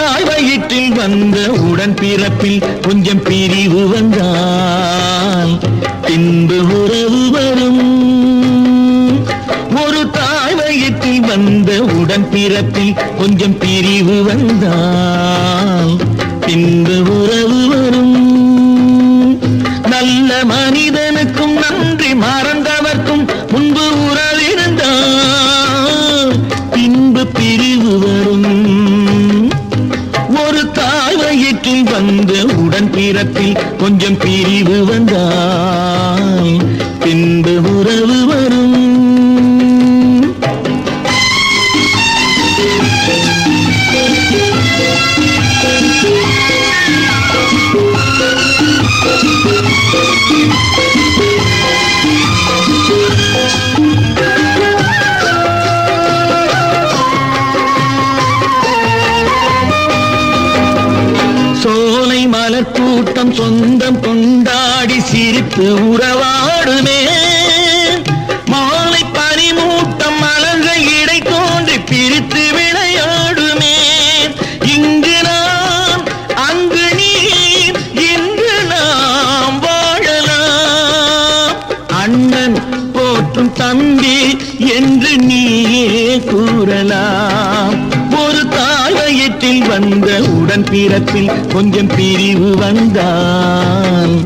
தாய் வயிற்றில் வந்த உடன் பிறப்பில் கொஞ்சம் பிரிவு வந்தால் பின்பு உறவு வரும். ஒரு தாய் வயிற்றில் வந்த உடன் பிறப்பில் கொஞ்சம் பிரிவு வந்தால் பின்பு உறவு வரும். நல்ல மனிதனுக்கும் நன்றி மறந்தவர்க்கும் முன்பு உறவிருந்தான் பின்பு பிரிவு வரும் வந்த உடன் பிறப்பில் கொஞ்சம் பிரிவு வந்தால் பின்பு உறவு வரும் Thank you. கூட்டம் சொந்தம் கொண்டாடி சிரித்து உறவாடுமே. மாலை பனிமூட்டம் மலர்ந்த இடை தோன்றி பிரித்து விளையாடுமே. இங்கு நாம் அங்கு நீர் இங்கு நாம் வாழலாம். அண்ணன் போற்றும் தம்பி என்று நீயே கூறலாம். ஒரு தான் வயிற்றில் வந்த உடன் பிறப்பில் கொஞ்சம் பிரிவு வந்தால்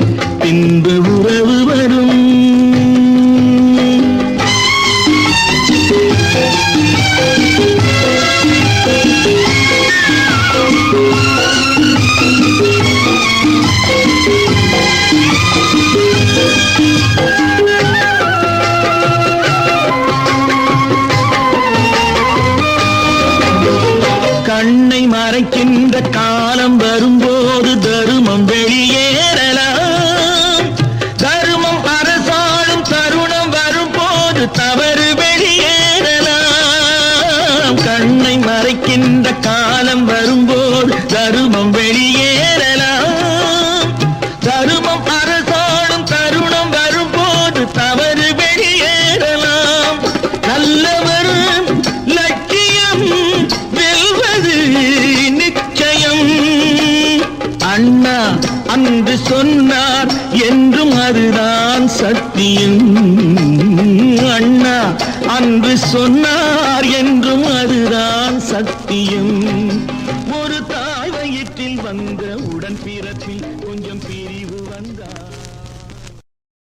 பின்பு உறவு வரும். கண்ண மறைக்கின்ற காலம் வரும்போது தருமம் வெளியேறலாம். தருமம் அரசாலும் தருணம் வரும்போது தவ அன்று சொன்னார் என்றும் அதுதான் சத்தியம். அண்ணா அன்று சொன்னார் என்றும் அதுதான் சத்தியம். ஒரு தாய் வயிற்றில் வந்த உடன் பிறப்பில் கொஞ்சம் வந்தார்.